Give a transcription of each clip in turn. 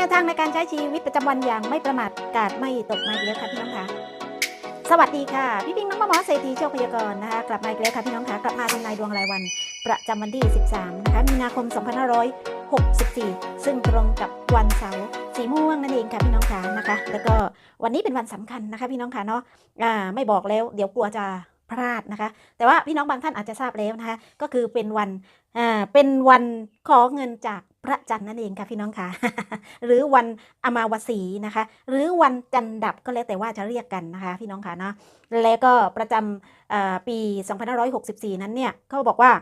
นวทางในการใช้ชีวิตประจำวันอย่างไม่ประมาทกาดไม่ตกมาอีกแล้วค่ะพี่น้องคะสวัสดีค่ะ พี่พิงน้องมะหมอเศรษฐีโชคพยากรณ์นะคะ กลับมาอีกแล้วค่ะพี่น้องคะกลับมาทำนายดวงรายวัน ประจำวันที่ 13 นะคะ มีนาคม 2564 ซึ่งตรงกับวันเสาร์สีม่วงนั่นเองค่ะพี่น้องคะนะคะ แล้วก็วันนี้เป็นวันสำคัญนะคะ พี่น้องคะเนาะอ่าไม่บอกแล้ว เดี๋ยวกลัวจะพลาดนะคะ แต่ว่าพี่น้องบางท่านอาจจะทราบแล้วนะคะ ก็คือเป็นวันอ่าเป็นวันขอเงินจาก พระจันทร์นั่นเองค่ะพี่น้องค่ะ หรือวันอมาวสีนะคะ หรือวันจันทร์ดับก็แล้วแต่ว่าจะเรียกกันนะคะ พี่น้องค่ะเนาะแล้วก็ประจำปี 2564 นั้นเนี่ยเขาบอกว่า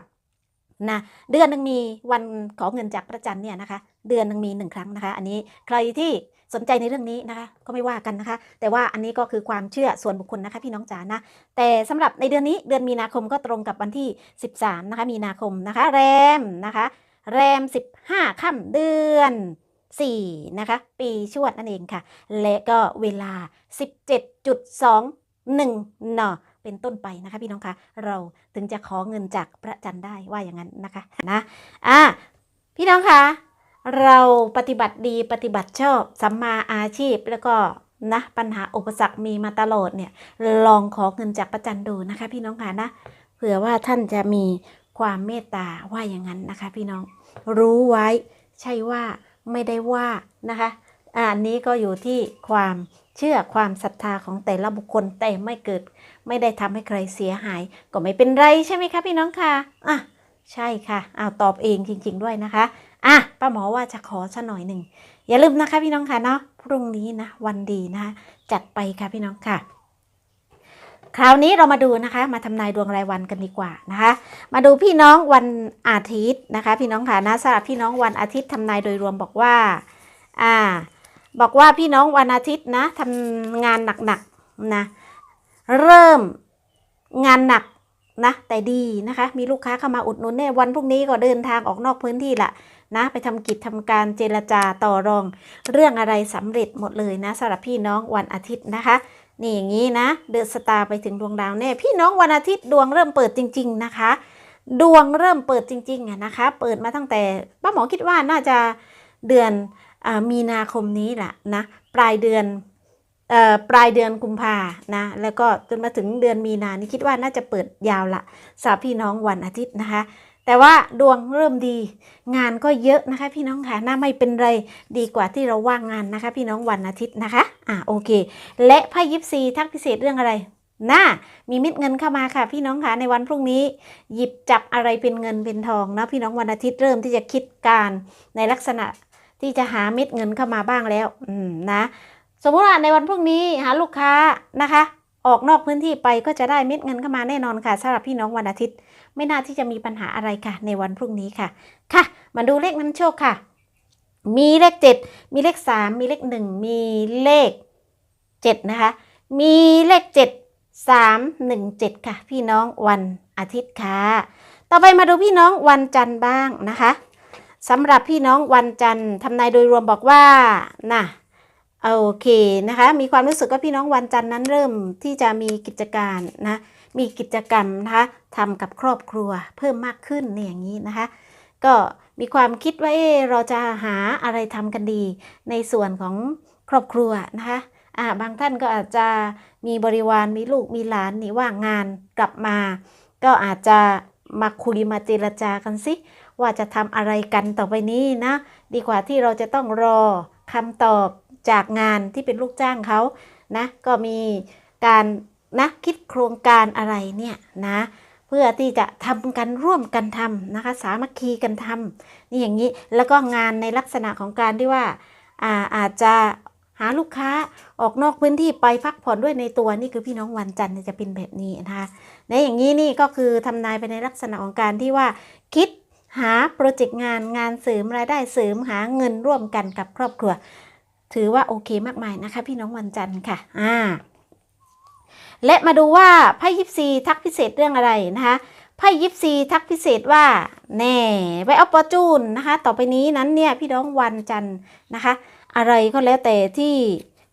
นะเดือนหนึ่งมีวันขอเงินจากพระจันทร์เนี่ยนะคะ เดือนหนึ่งมีหนึ่งครั้งนะคะ อันนี้ใครที่สนใจในเรื่องนี้นะคะ ก็ไม่ว่ากันนะคะ แต่ว่าอันนี้ก็คือความเชื่อส่วนบุคคลนะคะ พี่น้องจ๋านะ แต่สำหรับในเดือนนี้เดือนมีนาคมก็ตรงกับวันที่ 13 นะคะ มีนาคมนะคะ แรมนะคะ แรม 15ค่ำเดือน 4 นะคะ ปีชวดนั่นเองค่ะ และก็เวลา 17.21นเป็นต้นไปนะคะพี่น้องคะเราถึงจะขอเงินจากพระจันทร์ได้ว่าอย่างนั้นนะคะนะอะพี่น้องคะเราปฏิบัติดีปฏิบัติชอบสัมมาอาชีพแล้วก็นะปัญหาอุปสรรคมีมาตลอดเนี่ยลองขอเงินจากพระจันทร์ดูนะคะ พี่น้องค่ะนะเผื่อว่าท่านจะมีความเมตตาว่าอย่างนั้นนะคะ พี่น้อง รู้ไว้ ใช่ว่าไม่ได้ว่านะคะอันนี้ก็อยู่ที่ความเชื่อความศรัทธาของแต่ละบุคคลแต่ไม่เกิด ไม่ได้ทำให้ใครเสียหาย ก็ไม่เป็นไรใช่ไหมคะพี่น้องคะอะใช่ค่ะอ้าวตอบเองจริง ๆ ด้วยนะคะอะป้าหมอว่าจะขอสักหน่อยหนึ่งอย่าลืมนะคะพี่น้องค่ะเนาะพรุ่งนี้นะวันดีนะคะจัดไปค่ะพี่น้องค่ะ คราวนี้เรามาดูนะคะ มาทำนายดวงรายวันกันดีกว่านะคะ มาดูพี่น้องวันอาทิตย์นะคะ พี่น้องค่ะนะสำหรับพี่น้องวันอาทิตย์ทำนายโดยรวมบอกว่าอ่าบอกว่าพี่น้องวันอาทิตย์นะทำงานหนักๆนะเริ่มงานหนักนะแต่ดีนะคะ มีลูกค้าเข้ามาอุดหนุนเนี่ยวันพรุ่งนี้ก็เดินทางออกนอกพื้นที่ละนะไปทำกิจทำการเจรจาต่อรอง เรื่องอะไรสำเร็จหมดเลยนะสำหรับพี่น้องวันอาทิตย์นะคะ นี่อย่างนี้นะ เดือะสตาร์ไปถึงดวงดาวแน่พี่น้องวันอาทิตย์ดวงเริ่มเปิดจริง ๆนะคะ ดวงเริ่มเปิดจริงๆอะนะคะ เปิดมาตั้งแต่ป้าหมอคิดว่าน่าจะเดือนอมีนาคมนี้แหละนะปลายเดือนอปลายเดือนกุมภานะแล้วก็จนมาถึงเดือนมีนานี่คิดว่าน่าจะเปิดยาวละสำหรับพี่น้องวันอาทิตย์นะคะ แต่ว่าดวงเริ่มดี งานก็เยอะนะคะ พี่น้องค่ะน่าไม่เป็นไรดีกว่าที่เราว่างงานนะคะ พี่น้องวันอาทิตย์นะคะ อ่าโอเค และไพ่ยิปซีทักพิเศษเรื่องอะไรน่ามีเม็ดเงินเข้ามาค่ะ พี่น้องค่ะในวันพรุ่งนี้ หยิบจับอะไรเป็นเงินเป็นทองนะพี่น้องวันอาทิตย์เริ่มที่จะคิดการในลักษณะที่จะหาเม็ดเงินเข้ามาบ้างแล้ว อืมนะ สมมติว่าในวันพรุ่งนี้หาลูกค้านะคะ ออกนอกพื้นที่ไปก็จะได้เม็ดเงินเข้ามาแน่นอนค่ะสำหรับพี่น้องวันอาทิตย์ ไม่น่าที่จะมีปัญหาอะไรค่ะ ในวันพรุ่งนี้ค่ะ ค่ะ มาดูเลขนำโชคค่ะ มีเลขเจ็ดมีเลขสามมีเลขหนึ่งมีเลขเจ็ดนะคะ มีเลขเจ็ดสามหนึ่งเจ็ดค่ะ พี่น้องวันอาทิตย์ค่ะ ต่อไปมาดูพี่น้องวันจันทร์บ้างนะคะสำหรับพี่น้องวันจันทร์ทำนายโดยรวมบอกว่าน่ะ โอเคนะคะ มีความรู้สึกว่าพี่น้องวันจันทร์นั้นเริ่มที่จะมีกิจการนะ มีกิจกรรมนะคะทำกับครอบครัวเพิ่มมากขึ้นเนี่ยอย่างนี้นะคะ ก็มีความคิดว่าเอ๊ะเราจะหาอะไรทำกันดี ในส่วนของครอบครัวนะคะอ่าบางท่านก็อาจจะมีบริวารมีลูกมีหลานนี่ว่างงานกลับมา ก็อาจจะมาคุยมาเจรจากันสิว่าจะทำอะไรกันต่อไปนี้นะ ดีกว่าที่เราจะต้องรอคำตอบ จากงานที่เป็นลูกจ้างเขานะก็มีการนะคิดโครงการอะไรเนี่ยนะเพื่อที่จะทำกันร่วมกันทำนะคะ สามัคคีกันทำนี่อย่างนี้แล้วก็งานในลักษณะของการที่ว่าอ่าอาจจะหาลูกค้าออกนอกพื้นที่ไปพักผ่อนด้วยในตัวนี่คือพี่น้องวันจันทร์จะเป็นแบบนี้นะคะในอย่างนี้นี่ก็คือทำนายไปในลักษณะของการที่ว่า คิดหาโปรเจกต์งานงานเสริมรายได้เสริมหาเงินร่วมกันกับครอบครัว ถือว่าโอเคมากมายนะคะ พี่น้องวันจันทร์ค่ะอ่าและมาดูว่าไพ่ยิปซีทักพิเศษเรื่องอะไรนะคะไพ่ยิปซีทักพิเศษว่า แน่ไวออปปอจูนนะคะ ต่อไปนี้นั้นเนี่ยพี่น้องวันจันทร์นะคะ อะไรก็แล้วแต่ที่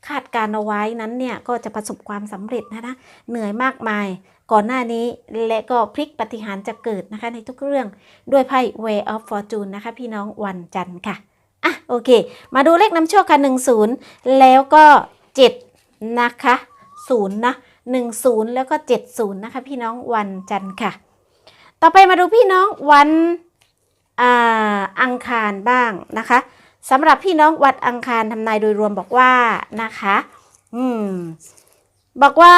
คาดการเอาไว้นั้นเนี่ยก็จะประสบความสำเร็จนะคะเหนื่อยมากมายก่อนหน้านี้และก็พลิกปฏิหารย์จะเกิดนะคะในทุกเรื่องด้วยไพ่ Way of Fortune นะคะ พี่น้องวันจันทร์ค่ะ อะโอเค มาดูเลขนำโชคค่ะหนึ่งศูนย์แล้วก็เจ็ดนะคะศูนย์นะหนึ่งศูนย์แล้วก็เจ็ดศูนย์นะคะพี่น้องวันจันทร์ค่ะ ต่อไปมาดูพี่น้องวันอ,อังคารบ้างนะคะสำหรับพี่น้องวันอังคารทำนายโดยรวมบอกว่านะคะ อืม บอกว่า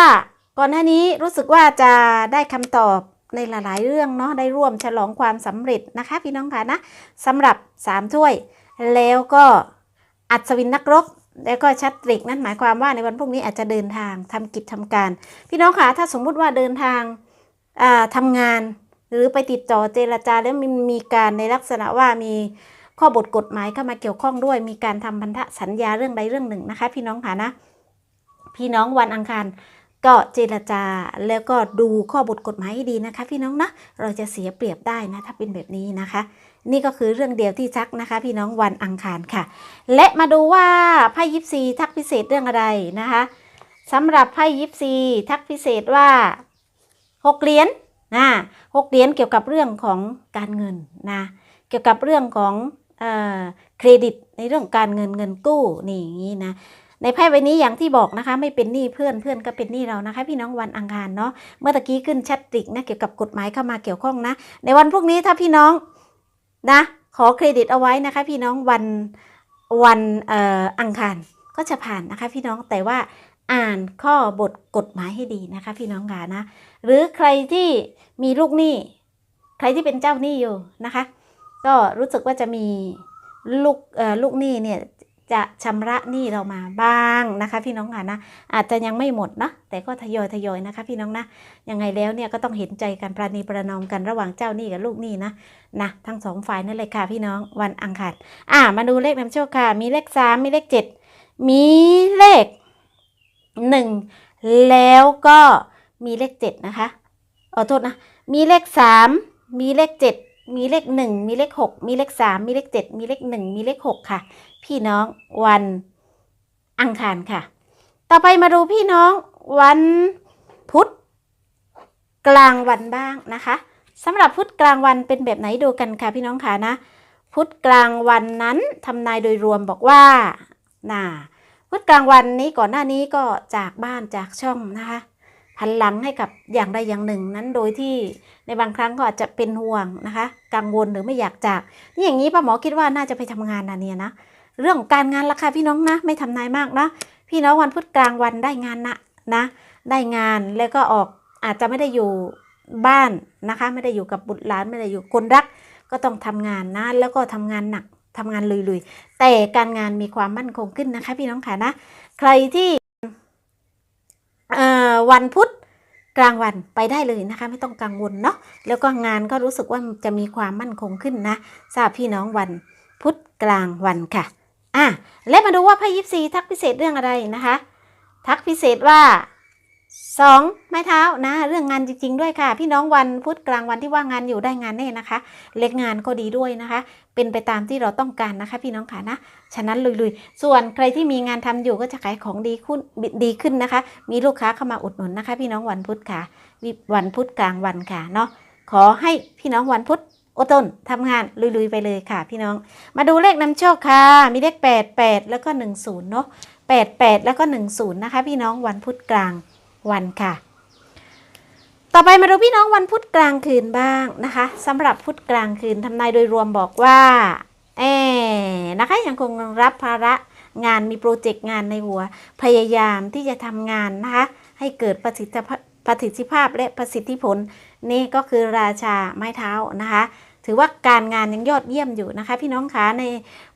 ก่อนหน้านี้รู้สึกว่าจะได้คำตอบในหลาย ๆ เรื่องเนาะได้ร่วมฉลองความสำเร็จนะคะ พี่น้องค่ะนะสำหรับ 3 ถ้วย แล้วก็อัศวินนักรบแล้วก็ชัดตริกนั่นหมายความว่าในวันพรุ่งนี้อาจจะเดินทางทำกิจทำการ พี่น้องคะถ้าสมมุติว่าเดินทางาทำงาน หรือไปติดต่อเจรจาแล้วมีมีการในลักษณะว่ามีข้อบทกฎหมายเข้ามาเกี่ยวข้องด้วย มีการทำพันธสัญญาเรื่องใดเรื่องหนึ่งนะคะ พี่น้องค่ะนะพี่น้องวันอังคารก็เจรจาแล้วก็ดูข้อบทกฎหมายให้ดีนะคะ พี่น้องนะเราจะเสียเปรียบได้นะถ้าเป็นแบบนี้นะคะ นี่ก็คือเรื่องเดียวที่ทักนะคะ พี่น้องวันอังคารค่ะ และมาดูว่าไพ่ยิปซีทักพิเศษเรื่องอะไรนะคะสำหรับไพ่ยิปซีทักพิเศษว่าหกเหรียญนะหกเหรียญเกี่ยวกับเรื่องของการเงินนะเกี่ยวกับเรื่องของเอเครดิตในเรื่องการเงินเงินกู้นี่อย่างนี้นะในไพ่ใบนี้อย่างที่บอกนะคะ ไม่เป็นหนี้เพื่อนเพื่อนก็เป็นหนี้เรานะคะ พี่น้องวันอังคารเนาะเมื่อตะกี้ขึ้นชัดติกนะเกี่ยวกับกฎหมายเข้ามาเกี่ยวข้องนะ ในวันพรุ่งนี้ถ้าพี่น้อง นะ ขอเครดิตเอาไว้นะคะ พี่น้องวันวันอออังคารก็จะผ่านนะคะ พี่น้องแต่ว่าอ่านข้อบทกฎหมายให้ดีนะคะ พี่น้องกานะ หรือใครที่มีลูกหนี้ใครที่เป็นเจ้าหนี้อยู่นะคะ ก็รู้สึกว่าจะมีลูกลูกหนี้เนี่ย จะชำระหนี้เรามาบ้างนะคะ พี่น้องค่ะนะอาจจะยังไม่หมดนะแต่ก็ทยอยทยอยนะคะ พี่น้องนะยังไงแล้วเนี่ยก็ต้องเห็นใจกันประนีประนอมกันระหว่างเจ้าหนี้กับลูกหนี้นะนะทั้งสองฝ่ายนั่นเลยค่ะ พี่น้องวันอังคารอ่ามาดูเลขนำโชคค่ะ มีเลขสามมีเลขเจ็ดมีเลขหนึ่งแล้วก็มีเลขเจ็ดนะคะขอโทษนะมีเลขสามมีเลขเจ็ดมีเลขหนึ่งมีเลขหกมีเลขสามมีเลขเจ็ดมีเลขหนึ่งมีเลขหกค่ะ พี่น้องวันอังคารค่ะ ต่อไปมาดูพี่น้องวันพุธกลางวันบ้างนะคะสำหรับพุธกลางวันเป็นแบบไหนดูกันค่ะพี่น้องค่ะนะ พุธกลางวันนั้นทำนายโดยรวมบอกว่าน่ะพุธกลางวันนี้ก่อนหน้านี้ก็จากบ้านจากช่องนะคะหันหลังให้กับอย่างใดอย่างหนึ่งนั้นโดยที่ในบางครั้งก็อาจจะเป็นห่วงนะคะ กังวลหรือไม่อยากจากนี่อย่างนี้ป้าหมอคิดว่าน่าจะไปทำงานนะเนี่ยนะ เรื่องการงานราคาพี่น้องนะ ไม่ทำนายมากนะพี่น้องวันพุธกลางวันได้งานนะนะ ได้งานแล้วก็ออกอาจจะไม่ได้อยู่บ้านนะคะ ไม่ได้อยู่กับบุตรหลานไม่ได้อยู่คนรัก ก็ต้องทำงานนะ แล้วก็ทำงานหนักทำงานลุยๆ แต่การงานมีความมั่นคงขึ้นนะคะ พี่น้องค่ะนะ ใครที่เอ่อวันพุธกลางวันไปได้เลยนะคะ ไม่ต้องกังวลเนาะแล้วก็งานก็รู้สึกว่าจะมีความมั่นคงขึ้นนะทราบพี่น้องวันพุธกลางวันค่ะ อะและมาดูว่าไพ่ยิปซีทักพิเศษเรื่องอะไรนะคะ ทักพิเศษว่าสองไม้เท้านะ เรื่องงานจริง ๆ ด้วยค่ะ พี่น้องวันพุธกลางวันที่ว่างงานอยู่ได้งานแน่นะคะ เล็กงานก็ดีด้วยนะคะ เป็นไปตามที่เราต้องการนะคะ พี่น้องค่ะนะฉะนั้นลุยๆ ส่วนใครที่มีงานทำอยู่ก็จะขายของดีขึ้นดีขึ้นนะคะ มีลูกค้าเข้ามาอุดหนุนนะคะ พี่น้องวันพุธค่ะวันพุธกลางวันค่ะเนาะขอให้พี่น้องวันพุธ อดทนทำงานลุยๆไปเลยค่ะพี่น้อง มาดูเลขนำโชคค่ะ มีเลข 8 8 แล้วก็ 10 เนาะ8 8 แล้วก็ 10 นะคะ พี่น้องวันพุธกลางวันค่ะ ต่อไปมาดูพี่น้องวันพุธกลางคืนบ้างนะคะสำหรับพุธกลางคืนทำนายโดยรวมบอกว่าเอนะคะยังคงรับภาระงานมีโปรเจกต์งานในหัว พยายามที่จะทำงานนะคะให้เกิดประสิทธิประสิทธิภาพและประสิทธิผล นี่ก็คือราชาไม้เท้านะคะ ถือว่าการงานยังยอดเยี่ยมอยู่นะคะ พี่น้องคะใน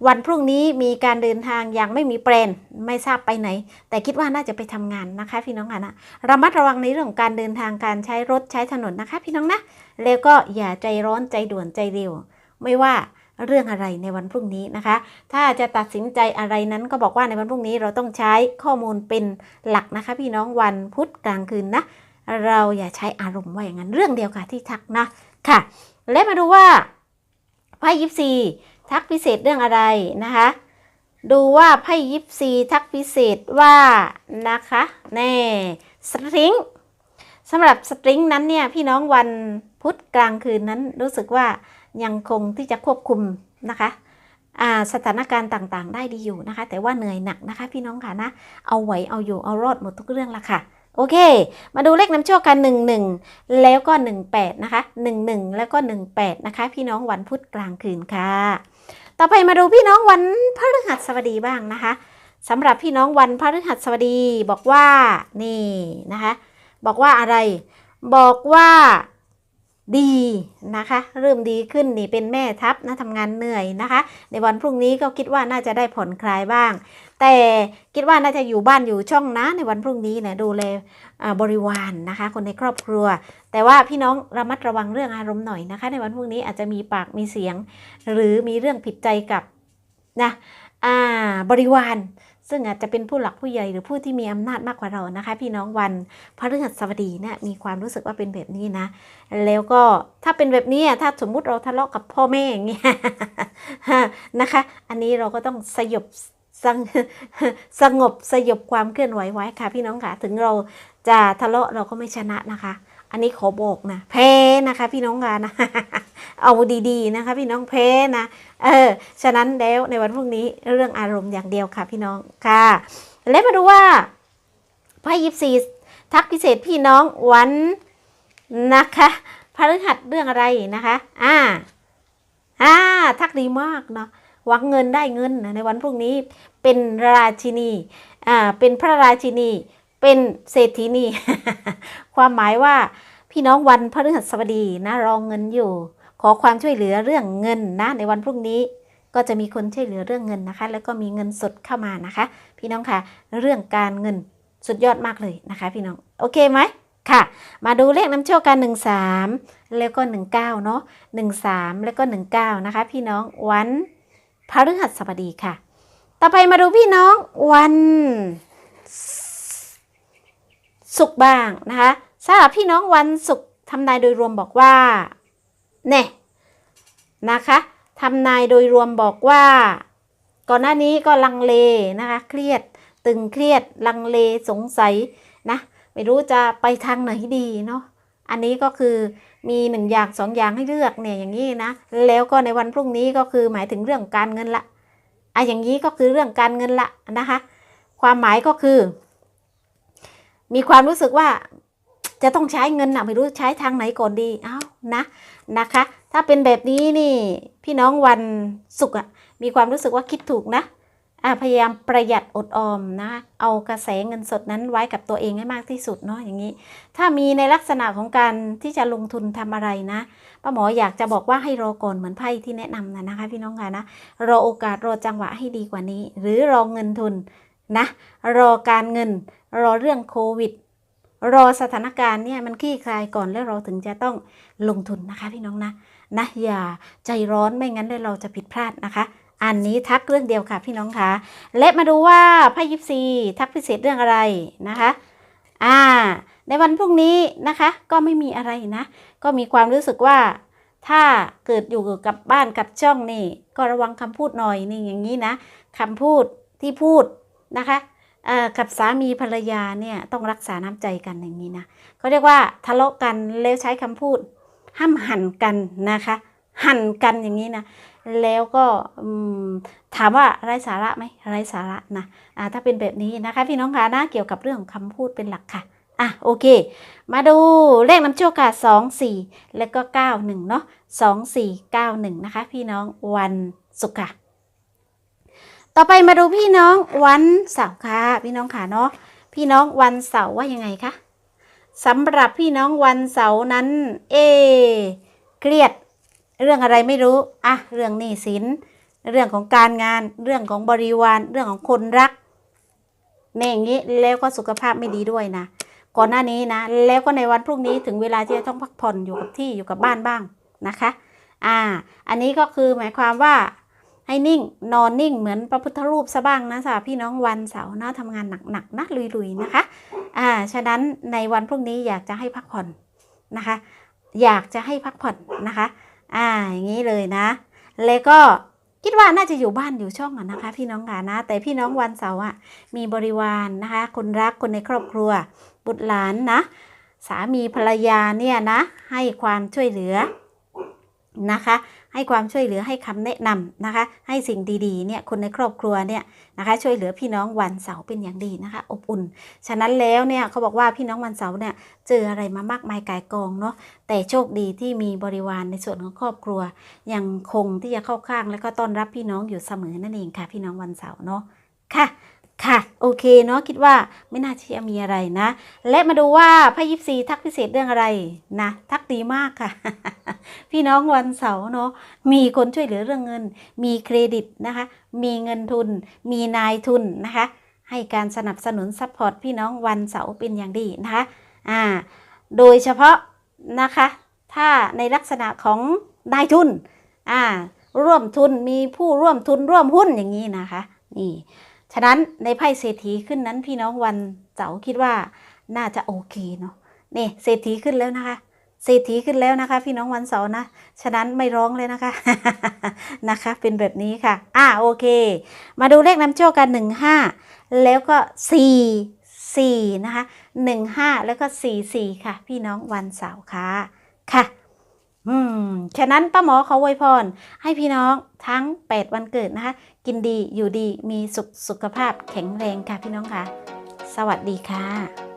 วันพรุ่งนี้มีการเดินทางอย่างไม่มีแปลนไม่ทราบไปไหน แต่คิดว่าน่าจะไปทำงานนะคะ พี่น้องคะนะระมัดระวังในเรื่องของการเดินทางการใช้รถใช้ถนนนะคะ พี่น้องนะแล้วก็อย่าใจร้อนใจด่วนใจเร็ว ไม่ว่าเรื่องอะไรในวันพรุ่งนี้นะคะ ถ้าจะตัดสินใจอะไรนั้นก็บอกว่าในวันพรุ่งนี้เราต้องใช้ข้อมูลเป็นหลักนะคะ พี่น้องวันพุธกลางคืนนะ เราอย่าใช้อารมณ์ว่าอย่างนั้นเรื่องเดียวค่ะที่ทักนะค่ะ และมาดูว่าไพ่ยิปซีทักพิเศษเรื่องอะไรนะคะ ดูว่าไพ่ยิปซีทักพิเศษว่านะคะแน่สตริงสำหรับสตริงนั้นเนี่ยพี่น้องวันพุธกลางคืนนั้นรู้สึกว่ายังคงที่จะควบคุมนะคะสถานการณ์ต่างๆ ได้ดีอยู่นะคะ แต่ว่าเหนื่อยหนักนะคะ พี่น้องค่ะนะ เอาไหวเอาอยู่เอารอดหมดทุกเรื่องละค่ะ โอเค มาดูเลขน้ำโชคกัน 11 แล้วก็ 18 นะคะ 11 แล้วก็ 18 นะคะ พี่น้องวันพุธกลางคืนค่ะ ต่อไปมาดูพี่น้องวันพฤหัสบดีบ้างนะคะสำหรับพี่น้องวันพฤหัสบดีบอกว่านี่นะคะ บอกว่าอะไร บอกว่าดีนะคะ เริ่มดีขึ้นนี่เป็นแม่ทัพนะทำงานเหนื่อยนะคะ ในวันพรุ่งนี้ก็คิดว่าน่าจะได้ผ่อนคลายบ้าง แต่คิดว่าน่าจะอยู่บ้านอยู่ช่องนะในวันพรุ่งนี้เนี่ยดูแลบริวารนะคะ คนในครอบครัว แต่ว่าพี่น้องระมัดระวังเรื่องอารมณ์หน่อยนะคะ ในวันพรุ่งนี้อาจจะมีปากมีเสียง หรือมีเรื่องผิดใจกับนะบริวาร ซึ่งอาจจะเป็นผู้หลักผู้ใหญ่หรือผู้ที่มีอำนาจมากกว่าเรานะคะ พี่น้องวันพฤหัสบดีเนี่ยมีความรู้สึกว่าเป็นแบบนี้นะ แล้วก็ถ้าเป็นแบบนี้ถ้าสมมุติเราทะเลาะกับพ่อแม่อย่างเงี้ยนะคะ อันนี้เราก็ต้องสยบ สงสงบสยบความเคลื่อนไหวไว้ค่ะ พี่น้องค่ะถึงเราจะทะเลาะเราก็ไม่ชนะนะคะ อันนี้ขอบอกนะแพ้นะคะ พี่น้องค่ะนะเอาดีๆนะคะ พี่น้องแพ้นะเออฉะนั้นแล้วในวันพรุ่งนี้เรื่องอารมณ์อย่างเดียวค่ะพี่น้องค่ะ และมาดูว่าไพ่ยิปซีทักพิเศษพี่น้องวันนะคะพฤหัสเรื่องอะไรนะคะ อ่า อ่า ทักดีมากเนาะ หวังเงินได้เงินในวันพรุ่งนี้เป็นราชินีอ่าเป็นพระราชินี เป็นเศรษฐีนีความหมายว่าพี่น้องวันพฤหัสบดีนะรองเงินอยู่ ขอความช่วยเหลือเรื่องเงินนะในวันพรุ่งนี้ก็จะมีคนช่วยเหลือเรื่องเงินนะคะ แล้วก็มีเงินสดเข้ามานะคะ พี่น้องค่ะ เรื่องการเงินสุดยอดมากเลยนะคะ พี่น้องโอเคไหมค่ะ มาดูเลขน้ำโชคกัน 1 3 แล้วก็ 19เนาะ1 3 แล้วก็ 19 นะคะ พี่น้องวัน พฤหัสบดีค่ะ ต่อไปมาดูพี่น้องวันศุกร์บ้างนะคะสำหรับพี่น้องวันศุกร์ทำนายโดยรวมบอกว่าเนี่ยนะคะทำนายโดยรวมบอกว่า ก่อนหน้านี้ก็ลังเลนะคะ เครียดตึงเครียดลังเลสงสัยนะ ไม่รู้จะไปทางไหนดีเนาะ อันนี้ก็คือมีหนึ่งอย่างสองอย่างให้เลือกเนี่ยอย่างนี้นะ แล้วก็ในวันพรุ่งนี้ก็คือหมายถึงเรื่องการเงินละอะอย่างนี้ก็คือเรื่องการเงินละนะคะ ความหมายก็คือ มีความรู้สึกว่าจะต้องใช้เงินนะไม่รู้ใช้ทางไหนก่อนดีเอ้านะนะคะ ถ้าเป็นแบบนี้นี่ พี่น้องวันศุกร์อะมีความรู้สึกว่าคิดถูกนะ พยายามประหยัดอดออมนะ เอากระแสเงินสดนั้นไว้กับตัวเองให้มากที่สุดเนาะอย่างนี้ ถ้ามีในลักษณะของการที่จะลงทุนทำอะไรนะป้าหมออยากจะบอกว่าให้รอก่อนเหมือนไพ่ที่แนะนำนะนะคะ พี่น้องค่ะนะรอโอกาสรอจังหวะให้ดีกว่านี้ หรือรอเงินทุนนะรอการเงิน รอเรื่องโควิดรอสถานการณ์เนี่ยมันคลี่คลายก่อนแล้วเราถึงจะต้องลงทุนนะคะพี่น้องนะนะอย่าใจร้อนไม่งั้นเลยเราจะผิดพลาดนะคะ อันนี้ทักเรื่องเดียวค่ะพี่น้องคะและมาดูว่าไพ่ยิปซีทักพิเศษเรื่องอะไรนะคะ อ่า ในวันพรุ่งนี้นะคะ ก็ไม่มีอะไรนะ ก็มีความรู้สึกว่า ถ้าเกิดอยู่กับบ้านกับช่องนี่ ก็ระวังคำพูดหน่อยนี่อย่างนี้นะคำพูดที่พูดนะคะอ่อกับสามีภรรยาเนี่ยต้องรักษาน้ำใจกันอย่างนี้นะเขาเรียกว่าทะเลาะกันแล้วใช้คำพูดห้ามหันกันนะคะ หั่นกันอย่างนี้นะ แล้วก็ถามว่าไร้สาระไหมไร้สาระนะอ่าถ้าเป็นแบบนี้นะคะพี่น้องคะนะเกี่ยวกับเรื่องคำพูดเป็นหลักค่ะอะโอเค มาดูเลขน้ำโชคค่ะสองสี่แล้วก็เก้าหนึ่งเนาะสองสี่เก้าหนึ่งนะคะพี่น้องวันศุกร์ค่ะ ต่อไปมาดูพี่น้องวันเสาร์ค่ะ พี่น้องค่ะเนาะพี่น้องวันเสาร์ว่ายังไงคะสำหรับพี่น้องวันเสาร์นั้น เอเครียด เรื่องอะไรไม่รู้อะเรื่องหนี้สิน เรื่องของการงาน เรื่องของบริวาร เรื่องของคนรักเนี่ยอย่างนี้แล้วก็สุขภาพไม่ดีด้วยนะ ก่อนหน้านี้นะ แล้วก็ในวันพรุ่งนี้ถึงเวลาที่จะต้องพักผ่อนอยู่กับที่อยู่กับบ้านบ้างนะคะ อ่า อันนี้ก็คือหมายความว่าให้นิ่งนอนนิ่งเหมือนพระพุทธรูปซะบ้างนะสำหรับพี่น้องวันเสาร์นะทำงานหนักๆนะลุยๆนะคะ อ่า ฉะนั้นในวันพรุ่งนี้อยากจะให้พักผ่อนนะคะ อยากจะให้พักผ่อนนะคะ อ่าอย่างนี้เลยนะ แล้วก็คิดว่าน่าจะอยู่บ้านอยู่ช่องอะนะคะ พี่น้องค่ะนะ แต่พี่น้องวันเสาร์อะมีบริวารนะคะ คนรักคนในครอบครัว บุตรหลานนะ สามีภรรยาเนี่ยนะ ให้ความช่วยเหลือนะคะ ให้ความช่วยเหลือให้คำแนะนำนะคะ ให้สิ่งดีๆเนี่ยคนในครอบครัวเนี่ยนะคะช่วยเหลือพี่น้องวันเสาร์เป็นอย่างดีนะคะ อบอุ่น ฉะนั้นแล้วเนี่ยเขาบอกว่าพี่น้องวันเสาร์เนี่ยเจออะไรมามากมายกายกองเนาะแต่โชคดีที่มีบริวารในส่วนของครอบครัว ยังคงที่จะเข้าข้างและก็ต้อนรับพี่น้องอยู่เสมอนั่นเองค่ะ พี่น้องวันเสาร์เนาะค่ะค่ะ โอเคเนาะคิดว่าไม่น่าที่จะมีอะไรนะ และมาดูว่าพระยิปซีทักพิเศษเรื่องอะไรนะ ทักดีมากค่ะ พี่น้องวันเสาร์เนาะมีคนช่วยเหลือเรื่องเงิน มีเครดิตนะคะ มีเงินทุน มีนายทุนนะคะ ให้การสนับสนุนซัพพอร์ตพี่น้องวันเสาร์เป็นอย่างดีนะคะอ่าโดยเฉพาะนะคะ ถ้าในลักษณะของนายทุนอ่าร่วมทุนมีผู้ร่วมทุนร่วมหุ้นอย่างนี้นะคะนี่ฉะนั้นในไพ่เศรษฐีขึ้นนั้นพี่น้องวันเสาร์คิดว่าน่าจะโอเคเนาะนี่เศรษฐีขึ้นแล้วนะคะ เศรษฐีขึ้นแล้วนะคะ พี่น้องวันเสาร์นะ ฉะนั้นไม่ร้องเลยนะคะ นะคะ เป็นแบบนี้ค่ะ อ่าโอเค มาดูเลขนำโชคกันหนึ่งห้าแล้วก็สี่สี่นะคะหนึ่งห้าแล้วก็สี่สี่ค่ะ พี่น้องวันเสาร์ค่ะ ค่ะ อืม ฉะนั้นป้าหมอเขาอวยพร ให้พี่น้องทั้ง 8 วันเกิดนะคะ กินดีอยู่ดีมีสุขสุขภาพแข็งแรงค่ะพี่น้องค่ะ สวัสดีค่ะ